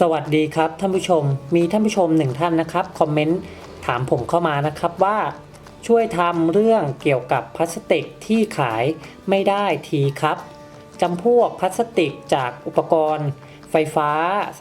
สวัสดีครับท่านผู้ชม มีท่านผู้ชมหนึ่งท่านนะครับคอมเมนต์ถามผมเข้ามานะครับว่าช่วยทำเรื่องเกี่ยวกับพลาสติกที่ขายไม่ได้ทีครับจำพวกพลาสติกจากอุปกรณ์ ไฟฟ้า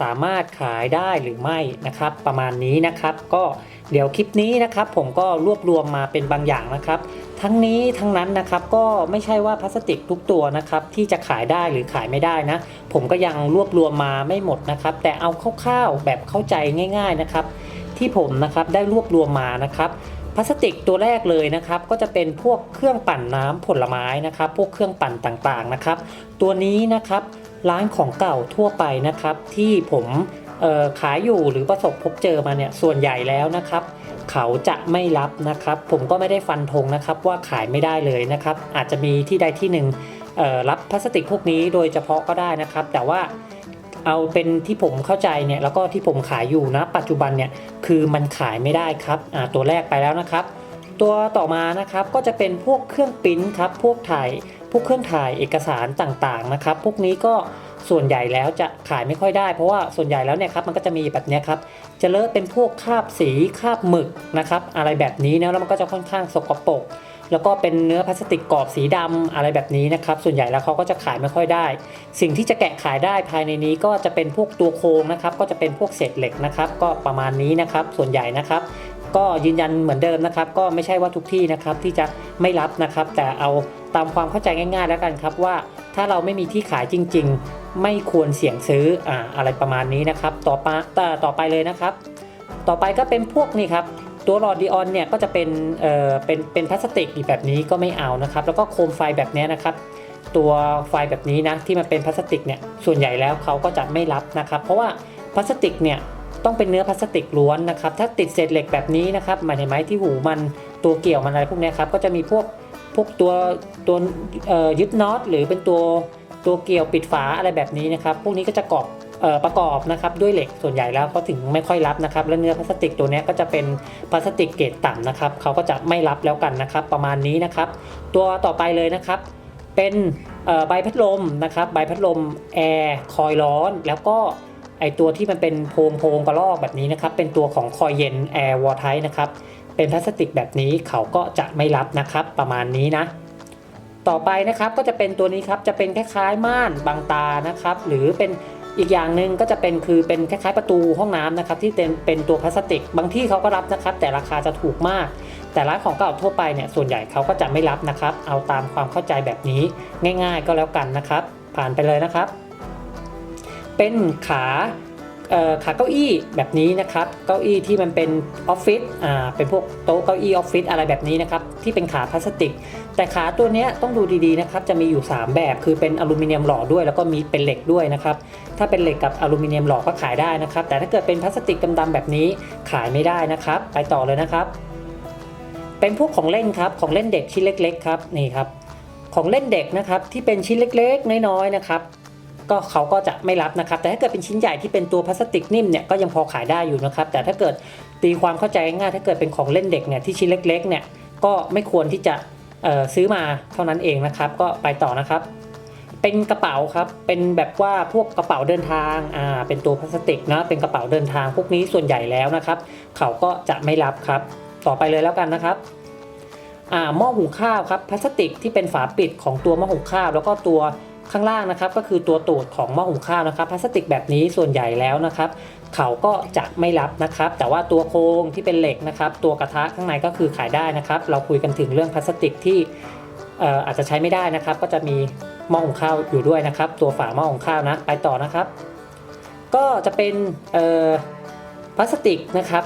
สามารถขายได้หรือไม่นะครับ ประมาณนี้นะครับก็ เดี๋ยวคลิปนี้นะครับผมก็รวบรวมมาเป็นบางอย่างนะครับ ทั้งนี้ทั้งนั้นนะครับก็ไม่ใช่ว่าพลาสติกทุกตัวนะครับที่จะขายได้หรือขายไม่ได้นะ ผมก็ยังรวบรวมมาไม่หมดนะครับ แต่เอาคร่าวๆแบบเข้าใจง่าย ๆนะครับ ที่ผมนะครับได้รวบรวมมานะครับพลาสติกตัวแรกเลยนะครับก็จะเป็นพวกเครื่องปั่นน้ำผลไม้นะครับ พวกเครื่องปั่นต่างๆนะครับ ตัวนี้นะครับร้านของเก่าทั่วไปนะครับ ที่ผม ขายอยู่หรือประสบพบเจอมาเนี่ยส่วนใหญ่แล้วนะครับ เขาจะไม่รับนะครับ ผมก็ไม่ได้ฟันธงนะครับว่าขายไม่ได้เลยนะครับ อาจจะมีที่ใดที่หนึ่งรับพลาสติกพวกนี้โดยเฉพาะก็ได้นะครับ แต่ว่าเอาเป็นที่ผมเข้าใจเนี่ยแล้วก็ที่ผมขายอยู่นะ ปัจจุบันเนี่ยคือมันขายไม่ได้ครับตัวแรกไปแล้วนะครับ ตัวต่อมานะครับก็จะเป็นพวกเครื่องปิ้นครับพวกถ่ายพวกเครื่องถ่ายเอกสารต่างๆนะครับ พวกนี้ก็ ส่วนใหญ่แล้วจะขายไม่ค่อยได้ เพราะว่าส่วนใหญ่แล้วเนี่ยครับมันก็จะมีแบบนี้ครับจะเลอะเป็นพวกคราบสีคราบหมึกนะครับอะไรแบบนี้นะแล้วมันก็จะค่อนข้างสกปรกแล้วก็เป็นเนื้อพลาสติกกรอบสีดำอะไรแบบนี้นะครับ ส่วนใหญ่แล้วเขาก็จะขายไม่ค่อยได้ สิ่งที่จะแกะขายได้ภายในนี้ก็จะเป็นพวกตัวโครงนะครับ ก็จะเป็นพวกเศษเหล็กนะครับ ก็ประมาณนี้นะครับ ส่วนใหญ่นะครับ ก็ยืนยันเหมือนเดิมนะครับ ก็ไม่ใช่ว่าทุกที่นะครับที่จะไม่รับนะครับ แต่เอาตามความเข้าใจง่าย ๆ แล้วกันครับว่าถ้าเราไม่มีที่ขายจริง ๆ ไม่ควรเสี่ยงซื้ออ่าอะไรประมาณนี้นะครับ ต่อไปต่อต่อไปเลยนะครับ ต่อไปก็เป็นพวกนี่ครับตัวหลอดดีออนเนี่ยก็จะเป็นเอ่อเป็นเป็นพลาสติกอีกแบบนี้ก็ไม่เอานะครับ แล้วก็โคมไฟแบบนี้นะครับ ตัวไฟแบบนี้นะที่มันเป็นพลาสติกเนี่ยส่วนใหญ่แล้วเขาก็จะไม่รับนะครับ เพราะว่าพลาสติกเนี่ย ต้องเป็นเนื้อพลาสติกล้วนนะครับถ้าติดเศษเหล็กแบบนี้นะครับหมายถึงไหมที่หูมันตัวเกี่ยวมันอะไรพวกนี้ครับก็จะมีพวกพวกตัวตัวยึดน็อตหรือเป็นตัวตัวเกี่ยวปิดฝาอะไรแบบนี้นะครับ พวกนี้ก็จะกรอบเอ่อประกอบนะครับด้วยเหล็กส่วนใหญ่แล้วเขาถึงไม่ค่อยรับนะครับ แล้วเนื้อพลาสติกตัวนี้ก็จะเป็นพลาสติกเกรดต่ำนะครับเขาก็จะไม่รับแล้วกันนะครับ ประมาณนี้นะครับ ตัวต่อไปเลยนะครับ เป็นใบพัดลมนะครับ ใบพัดลมแอร์คอยร้อนแล้วก็ ไอตัวที่มันเป็นโพงโพงกระลอกแบบนี้นะครับเป็นตัวของคอยเย็นแอร์วอร์ไทนะครับเป็นพลาสติกแบบนี้เขาก็จะไม่รับนะครับประมาณนี้นะ ต่อไปนะครับก็จะเป็นตัวนี้ครับจะเป็นคล้ายๆม่านบางตานะครับ หรือเป็นอีกอย่างหนึ่งก็จะเป็นคือเป็นคล้ายๆประตูห้องน้ำนะครับที่เป็นเป็นตัวพลาสติก บางที่เขาก็รับนะครับ แต่ราคาจะถูกมาก แต่ร้านของเก่าทั่วไปเนี่ยส่วนใหญ่เขาก็จะไม่รับนะครับ เอาตามความเข้าใจแบบนี้ง่าย ๆ ก็แล้วกันนะครับ ผ่านไปเลยนะครับ เป็นขาขาเก้าอี้แบบนี้นะครับ เก้าอี้ที่มันเป็นออฟฟิศอ่าเป็นพวกโต๊ะเก้าอี้ออฟฟิศอะไรแบบนี้นะครับที่เป็นขาพลาสติก แต่ขาตัวนี้ต้องดูดีๆนะครับจะมีอยู่ 3 แบบคือเป็นอลูมิเนียมหล่อด้วย แล้วก็มีเป็นเหล็กด้วยนะครับถ้าเป็นเหล็กกับอลูมิเนียมหล่อก็ขายได้นะครับ แต่ถ้าเกิดเป็นพลาสติกดำๆแบบนี้ขายไม่ได้นะครับ ไปต่อเลยนะครับ เป็นพวกของเล่นครับของเล่นเด็กชิ้นเล็ก ๆ ครับนี่ครับของเล่นเด็กนะครับที่เป็นชิ้นเล็กๆ น้อยๆนะครับ ก็เขาก็จะไม่รับนะครับ แต่ถ้าเกิดเป็นชิ้นใหญ่ที่เป็นตัวพลาสติกนิ่มเนี่ยก็ยังพอขายได้อยู่นะครับ แต่ถ้าเกิดตีความเข้าใจง่ายถ้าเกิดเป็นของเล่นเด็กเนี่ยที่ชิ้นเล็กๆเนี่ยก็ไม่ควรที่จะซื้อมาเท่านั้นเองนะครับ ก็ไปต่อนะครับ เป็นกระเป๋าครับเป็นแบบว่าพวกกระเป๋าเดินทางอ่าเป็นตัวพลาสติกนะเป็นกระเป๋าเดินทางพวกนี้ส่วนใหญ่แล้วนะครับ เขาก็จะไม่รับครับ ต่อไปเลยแล้วกันนะครับอ่าหม้อหุงข้าวครับพลาสติกที่เป็นฝาปิดของตัวหม้อหุงข้าว แล้วก็ตัว ข้างล่างนะครับก็คือตัวตูดของหม้อหุงข้าวนะครับพลาสติกแบบนี้ส่วนใหญ่แล้วนะครับเขาก็จะไม่รับนะครับ แต่ว่าตัวโครงที่เป็นเหล็กนะครับ ตัวกระทะข้างในก็คือขายได้นะครับ เราคุยกันถึงเรื่องพลาสติกที่อาจจะใช้ไม่ได้นะครับ ก็จะมีหม้อหุงข้าวอยู่ด้วยนะครับ ตัวฝาหม้อหุงข้าวนะไปต่อนะครับ ก็จะเป็นพลาสติกนะครับ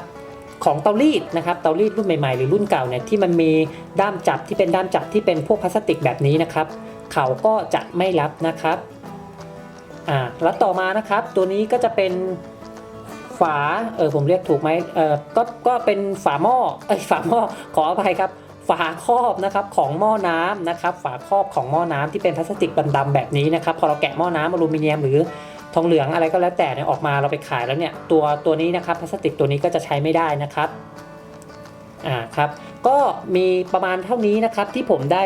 ของเตารีดนะครับเตารีดรุ่นใหม่ๆ หรือรุ่นเก่าเนี่ยที่มันมีด้ามจับที่เป็นด้ามจับที่เป็นพวกพลาสติกแบบนี้นะครับ เขาก็จะไม่รับนะครับอ่าแล้วต่อมานะครับ ตัวนี้ก็จะเป็นฝาเออผมเรียกถูกไหมเออก็ก็เป็นฝาหม้อเอ้ยฝาหม้อขออภัยครับ ฝาครอบนะครับของหม้อน้ำนะครับ ฝาครอบของหม้อน้ำที่เป็นพลาสติกดำๆแบบนี้นะครับ พอเราแกะหม้อน้ำอลูมิเนียมหรือ ทองเหลืองอะไรก็แล้วแต่เนี่ยออกมาเราไปขายแล้วเนี่ยตัวตัวนี้นะครับพลาสติกตัวนี้ก็จะใช้ไม่ได้นะครับอ่าครับก็มีประมาณเท่านี้นะครับที่ผมได้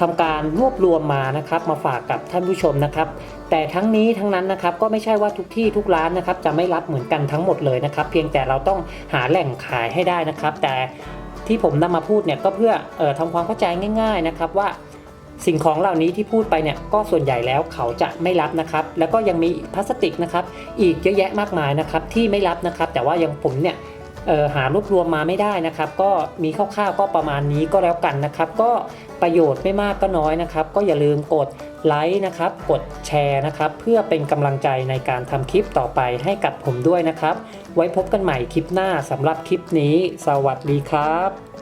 ทำการรวบรวมมานะครับ มาฝากกับท่านผู้ชมนะครับ แต่ทั้งนี้ทั้งนั้นนะครับก็ไม่ใช่ว่าทุกที่ทุกร้านนะครับ จะไม่รับเหมือนกันทั้งหมดเลยนะครับ เพียงแต่เราต้องหาแหล่งขายให้ได้นะครับ แต่ที่ผมนำมาพูดเนี่ยก็เพื่อเออทำความเข้าใจง่าย ๆนะครับว่า สิ่งของเหล่านี้ที่พูดไปเนี่ยก็ส่วนใหญ่แล้วเขาจะไม่รับนะครับ แล้วก็ยังมีพลาสติกนะครับ อีกเยอะแยะมากมายนะครับที่ไม่รับนะครับ แต่ว่ายังผมเนี่ยหารวบรวมมาไม่ได้นะครับ ก็มีคร่าวๆก็ประมาณนี้ก็แล้วกันนะครับ ก็ประโยชน์ไม่มากก็น้อยนะครับ ก็อย่าลืมกดไลค์นะครับ กดแชร์นะครับ เพื่อเป็นกำลังใจในการทำคลิปต่อไปให้กับผมด้วยนะครับ ไว้พบกันใหม่คลิปหน้าสำหรับคลิปนี้ สวัสดีครับ